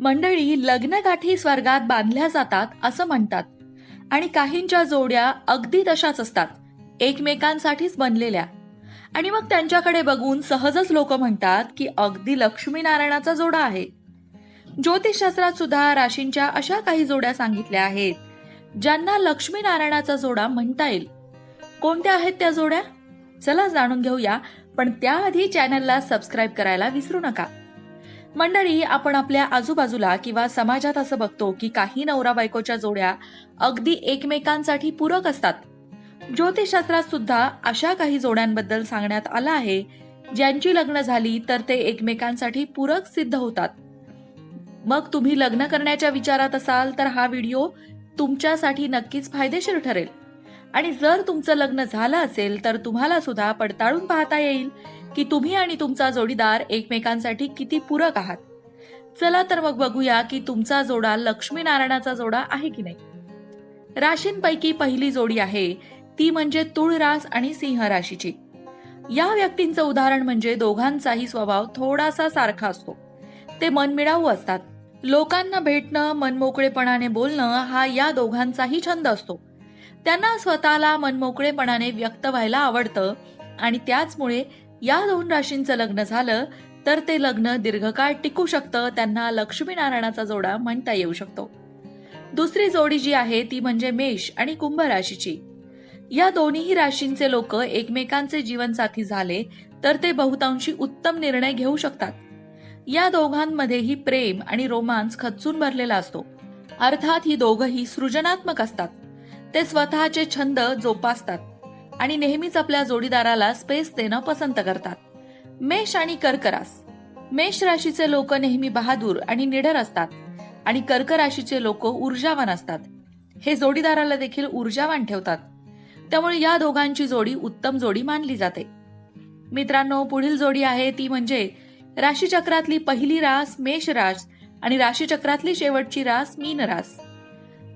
मंडळी लग्नगाठी स्वर्गात बांधल्या जातात असं म्हणतात. आणि काहींच्या जोड्या अगदी तशाच असतात एकमेकांसाठीच बनलेल्या. आणि मग त्यांच्याकडे बघून सहजच लोक म्हणतात की अगदी लक्ष्मीनारायणाचा जोडा आहे. ज्योतिषशास्त्रात सुद्धा राशींच्या अशा काही जोड्या सांगितल्या आहेत ज्यांना लक्ष्मीनारायणाचा जोडा म्हणता येईल. कोणत्या आहेत त्या जोड्या? चला जाणून घेऊया पण त्याआधी चॅनलला सबस्क्राईब करायला विसरू नका. मंडळी आपण आपल्या आजूबाजूला किंवा समाजात असं बघतो की काही नवरा बायकोच्या जोड्या अगदी एकमेकांसाठी पूरक असतात. ज्योतिषशास्त्रात सुद्धा अशा काही जोड्यांबद्दल सांगण्यात आलं आहे. ज्यांची लग्न झाली तर ते एकमेकांसाठी पूरक सिद्ध होतात. मग तुम्ही लग्न करण्याच्या विचारात असाल तर हा व्हिडिओ तुमच्यासाठी नक्कीच फायदेशीर ठरेल. आणि जर तुमचं लग्न झालं असेल तर तुम्हाला सुद्धा पडताळून पाहता येईल की तुम्ही आणि तुमचा जोडीदार एकमेकांसाठी किती पूरक आहात. चला तर मग बघूया की तुमचा जोडा लक्ष्मीनारायणाचा जोडा आहे की नाही. राशींपैकी पहिली जोडी आहे ती म्हणजे तुळ रास आणि सिंह राशीची. या व्यक्तींचं उदाहरण म्हणजे दोघांचाही स्वभाव थोडासा सारखा असतो. ते मनमिळावू असतात. लोकांना भेटणं मनमोकळेपणाने बोलणं हा या दोघांचाही छंद असतो. त्यांना स्वतःला मनमोकळेपणाने व्यक्त व्हायला आवडतं. आणि त्याचमुळे या दोन राशींचं लग्न झालं तर ते लग्न दीर्घकाळ टिकू शकतं त्यांना लक्ष्मीनारायणाचा जोडा म्हणता येऊ शकतो. दुसरी जोडी जी आहे ती म्हणजे मेष आणि कुंभ राशीची. या दोन्ही राशींचे लोक एकमेकांचे जीवनसाथी झाले तर ते बहुतांशी उत्तम निर्णय घेऊ शकतात. या दोघांमध्येही प्रेम आणि रोमांस खचून भरलेला असतो. अर्थात ही दोघही सृजनात्मक असतात. ते स्वतःचे छंद जोपासतात आणि नेहमीच आपल्या जोडीदाराला स्पेस देणं पसंत करतात. मेष आणि कर्करास. मेष राशीचे लोक नेहमी बहादूर आणि निडर असतात आणि कर्क राशीचे लोक ऊर्जावान असतात. हे जोडीदाराला देखील ऊर्जावान ठेवतात. त्यामुळे या दोघांची जोडी उत्तम जोडी मानली जाते. मित्रांनो पुढील जोडी आहे ती म्हणजे राशीचक्रातली पहिली रास मेष रास आणि राशीचक्रातली शेवटची रास मीन रास.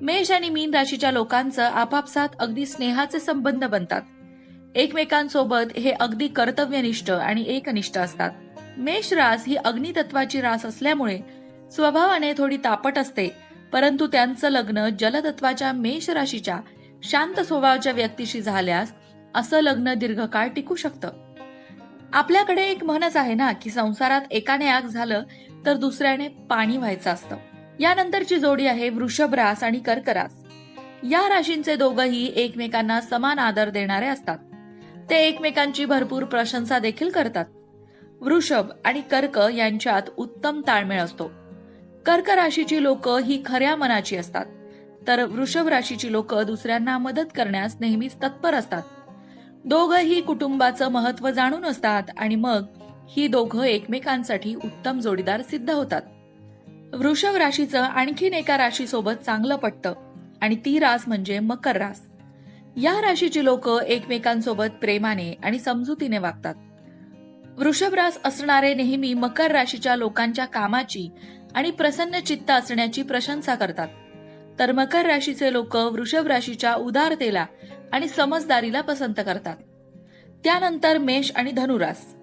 मेष आणि मीन राशीच्या लोकांचं आपापसात अगदी स्नेहाचे संबंध बनतात. एकमेकांसोबत हे अगदी कर्तव्यनिष्ठ आणि एकनिष्ठ असतात. मेष रास ही अग्नितत्वाची रास असल्यामुळे स्वभावाने थोडी तापट असते परंतु त्यांचं लग्न जलतत्वाच्या मेष राशीच्या शांत स्वभावाच्या व्यक्तीशी झाल्यास असं लग्न दीर्घकाळ टिकू शकतं. आपल्याकडे एक म्हणच आहे ना की संसारात एकाने आग झालं तर दुसऱ्याने पाणी व्हायचं असतं. यानंतरची जोडी आहे वृषभ रास आणि कर्करास. या राशींचे दोघही एकमेकांना समान आदर देणारे असतात. ते एकमेकांची भरपूर प्रशंसा देखील करतात. वृषभ आणि कर्क यांच्यात उत्तम ताळमेळ असतो. कर्क राशीची लोक ही खऱ्या मनाची असतात. तर वृषभ राशीची लोक दुसऱ्यांना मदत करण्यास नेहमीच तत्पर असतात. दोघही कुटुंबाचं महत्त्व जाणून असतात आणि मग ही दोघं एकमेकांसाठी उत्तम जोडीदार सिद्ध होतात. वृषभ राशीचं आणखीन एका राशीसोबत चांगलं पटतं. आणि ती रास म्हणजे मकर रास. या राशीची लोक एकमेकांसोबत प्रेमाने आणि समजुतीने वागतात. वृषभ रास असणारे नेहमी मकर राशीच्या लोकांच्या कामाची आणि प्रसन्न चित्त असण्याची प्रशंसा करतात. तर मकर राशीचे लोक वृषभ राशीच्या उदारतेला आणि समजदारीला पसंत करतात. त्यानंतर मेष आणि धनुरास.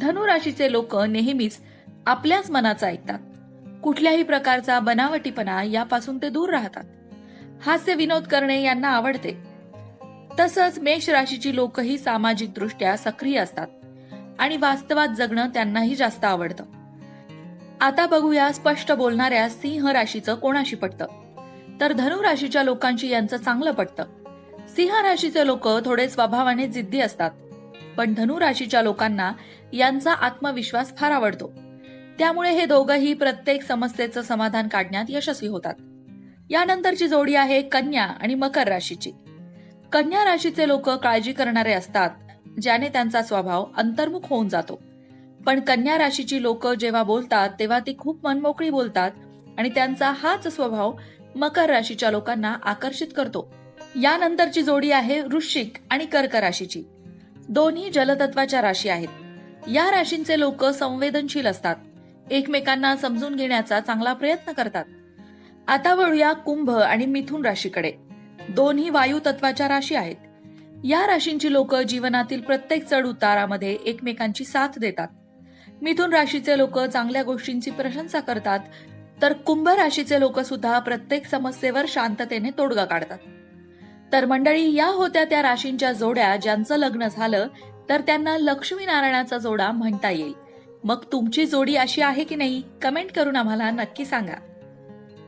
धनुराशीचे लोक नेहमीच आपल्याच मनाचं ऐकतात. कुठल्याही प्रकारचा बनावटीपणा यापासून ते दूर राहतात. हास्य विनोद करणे यांना आवडते. तसंच मेष राशीची लोकही सामाजिक दृष्ट्या सक्रिय असतात आणि वास्तवात जगणं त्यांनाही जास्त आवडतं. आता बघूया स्पष्ट बोलणाऱ्या सिंह राशीचं कोणाशी पटतं? तर धनु राशीच्या लोकांशी यांचं चांगलं पटतं. सिंह राशीचे लोक थोडे स्वभावाने जिद्दी असतात पण धनु राशीच्या लोकांना यांचा आत्मविश्वास फार आवडतो. त्यामुळे हे दोघंही प्रत्येक समस्येचं समाधान काढण्यात यशस्वी होतात. यानंतरची जोडी आहे कन्या आणि मकर राशीची. कन्या राशीचे लोक काळजी करणारे असतात ज्याने त्यांचा स्वभाव अंतर्मुख होऊन जातो. पण कन्या राशीची लोक जेव्हा बोलतात तेव्हा ती खूप मनमोकळी बोलतात आणि त्यांचा हाच स्वभाव मकर राशीच्या लोकांना आकर्षित करतो. यानंतरची जोडी आहे वृश्चिक आणि कर्क राशीची. दोन्ही जलतत्वाच्या राशी आहेत. या राशींचे लोक संवेदनशील असतात. एकमेकांना समजून घेण्याचा चांगला प्रयत्न करतात. आता वळूया कुंभ आणि मिथुन राशीकडे. दोन्ही वायू तत्वाच्या राशी आहेत. या राशींची लोक जीवनातील प्रत्येक चढ उतारामध्ये एकमेकांची साथ देतात. मिथुन राशीचे लोक चांगल्या गोष्टींची प्रशंसा करतात तर कुंभ राशीचे लोक सुद्धा प्रत्येक समस्येवर शांततेने तोडगा काढतात. तर मंडळी या होत्या त्या राशींच्या जोड्या ज्यांचं लग्न झालं तर त्यांना लक्ष्मी नारायणाचा जोडा म्हणता येईल. मग तुमची जोडी अशी आहे की नाही? कमेंट करून आम्हाला नक्की सांगा.